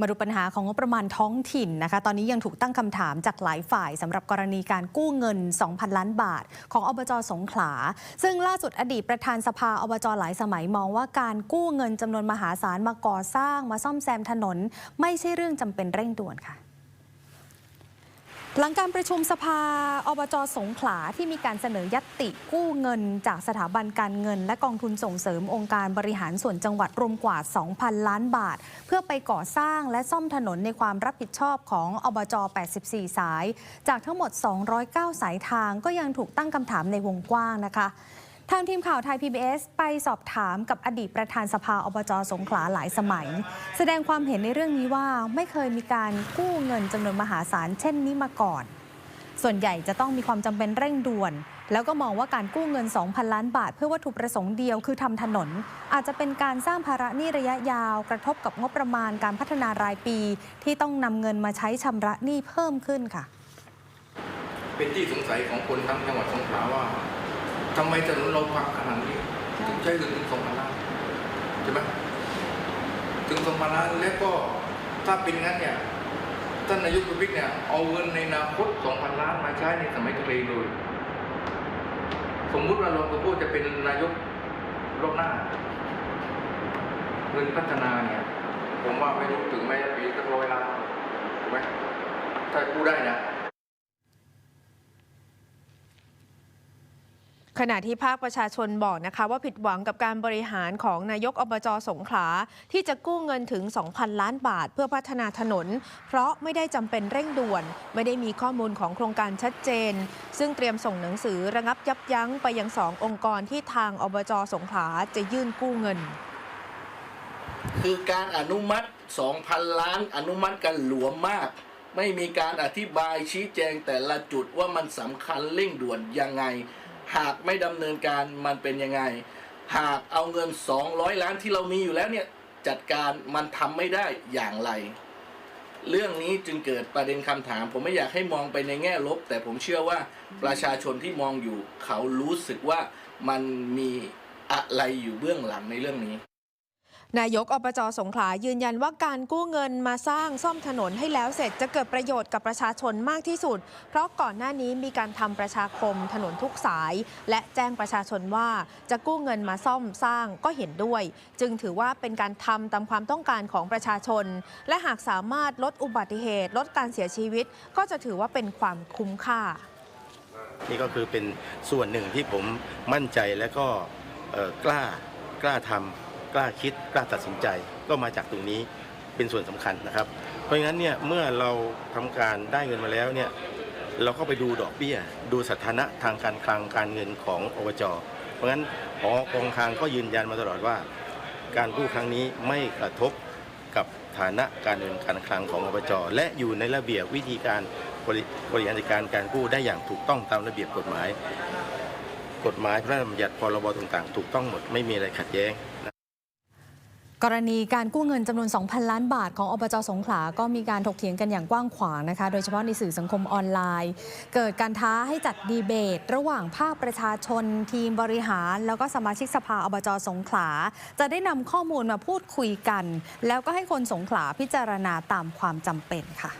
มาดูปัญหาของงบประมาณท้องถิ่นนะคะ ตอนนี้ยังถูกตั้งคำถามจากหลายฝ่ายสำหรับกรณีการกู้เงิน 2,000 ล้านบาท ของอบจสงขลา ซึ่งล่าสุดอดีตประธานสภาอบจหลายสมัยมองว่าการกู้เงินจำนวนมหาศาลมาก่อสร้างมาซ่อมแซมถนน ไม่ใช่เรื่องจำเป็นเร่งด่วนค่ะ หลังการประชุมสภาอบจสงขลาที่มีการเสนอยัตติกู้เงิน จากสถาบันการเงิน และกองทุนส่งเสริมองค์การบริหารส่วนจังหวัดรวมกว่า 2,000 ล้านบาท เพื่อไปก่อสร้างและซ่อมถนนในความรับผิดชอบของอบจ 84 สาย จากทั้งหมด 209 สายทางก็ยังถูกตั้งคำถามในวงกว้างนะคะ ทางทีมข่าวไทย PBS ไปสอบถามกับอดีตประธานสภาอบจสงขลาหลายสมัย แสดงความเห็นในเรื่องนี้ว่าไม่เคยมีการกู้เงินจำนวนมหาศาลเช่นนี้มาก่อน ส่วนใหญ่จะต้องมีความจำเป็นเร่งด่วน แล้วก็มองว่าการกู้เงิน 2,000 ล้านบาท เพื่อวัตถุประสงค์เดียวคือทำถนน อาจจะเป็นการสร้างภาระหนี้ระยะยาว กระทบกับงบประมาณการพัฒนารายปี ที่ต้องนำเงินมาใช้ชำระหนี้เพิ่มขึ้นค่ะ เป็นที่สงสัยของคนทั้งจังหวัดสงขลาว่า ทำไมถนนเราพังขนาดนี้ถึงใช้เงินถึงสองพันล้านใช่ไหมถึงสองพันล้านแล้วก็ถ้าเป็นงั้นเนี่ยท่านนายกประวิตรเนี่ยเอาเงินในอนาคตสองพันล้านมาใช้ในสมัยตัวเองเลยสมมุติว่าเราตัวพูดจะเป็นนายกรอบหน้า เงินพัฒนาเนี่ย ผมว่าไม่รู้ถึงแม้จะปีสักร้อยล้านถูกไหมถ้ากู้ได้นะ ขณะที่ภาคประชาชนบอกนะคะว่าผิดหวังกับการบริหารของนายกอบจสงขลา ที่จะกู้เงินถึง 2,000 ล้านบาท เพื่อพัฒนาถนน เพราะไม่ได้จำเป็นเร่งด่วน ไม่ได้มีข้อมูลของโครงการชัดเจน ซึ่งเตรียมส่งหนังสือระงับยับยั้งไปยังสององค์กรที่ทางอบจสงขลาจะยื่นกู้เงิน คือการอนุมัติ 2,000 ล้านอนุมัติกันหลวมมากไม่มีการอธิบายชี้แจงแต่ละจุดว่ามันสำคัญเร่งด่วนยังไง หากไม่ดำเนินการมันเป็นยังไง หากเอาเงิน 200 ล้านที่เรามีอยู่แล้วเนี่ยจัดการมันทำไม่ได้อย่างไร เรื่องนี้จึงเกิดประเด็นคำถาม ผมไม่อยากให้มองไปในแง่ลบ แต่ผมเชื่อว่าประชาชนที่มองอยู่ เขารู้สึกว่ามันมีอะไรอยู่เบื้องหลังในเรื่องนี้ นายกอบจสงขลายืนยันว่าการกู้เงินมาสร้างซ่อมถนนให้แล้วเสร็จจะเกิดประโยชน์กับประชาชนมากที่สุด เพราะก่อนหน้านี้มีการทำประชาคมถนนทุกสาย และแจ้งประชาชนว่าจะกู้เงินมาซ่อมสร้างก็เห็นด้วย จึงถือว่าเป็นการทำตามความต้องการของประชาชน และหากสามารถลดอุบัติเหตุ ลดการเสียชีวิต ก็จะถือว่าเป็นความคุ้มค่า นี่ก็คือเป็นส่วนหนึ่งที่ผมมั่นใจและก็กล้ากล้าทำ กล้าคิดกล้าตัดสินใจก็มาจากตรงนี้เป็นส่วนสำคัญนะครับ เพราะงั้นเนี่ยเมื่อเราทำการได้เงินมาแล้วเนี่ยเราก็ไปดูดอกเบี้ย ดูสถานะทางการคลังการเงินของอบจ เพราะงั้นพอกองคลังก็ยืนยันมาตลอดว่า การกู้ครั้งนี้ไม่กระทบกับฐานะการเงินการคลังของอบจ และอยู่ในระเบียบวิธีการบริบริหารจัดการการกู้ได้อย่างถูกต้องตามระเบียบกฎหมาย กฎหมายพระราชบัญญัติพรบต่างๆ ถูกต้องหมดไม่มีอะไรขัดแย้ง กรณีการกู้เงินจำนวน 2,000 ล้านบาทของอบจสงขลา ก็มีการถกเถียงกันอย่างกว้างขวางนะคะ โดยเฉพาะในสื่อสังคมออนไลน์ เกิดการท้าให้จัดดีเบต ระหว่างภาคประชาชน ทีมบริหาร แล้วก็สมาชิกสภาอบจสงขลา จะได้นำข้อมูลมาพูดคุยกัน แล้วก็ให้คนสงขลาพิจารณาตามความจำเป็นค่ะ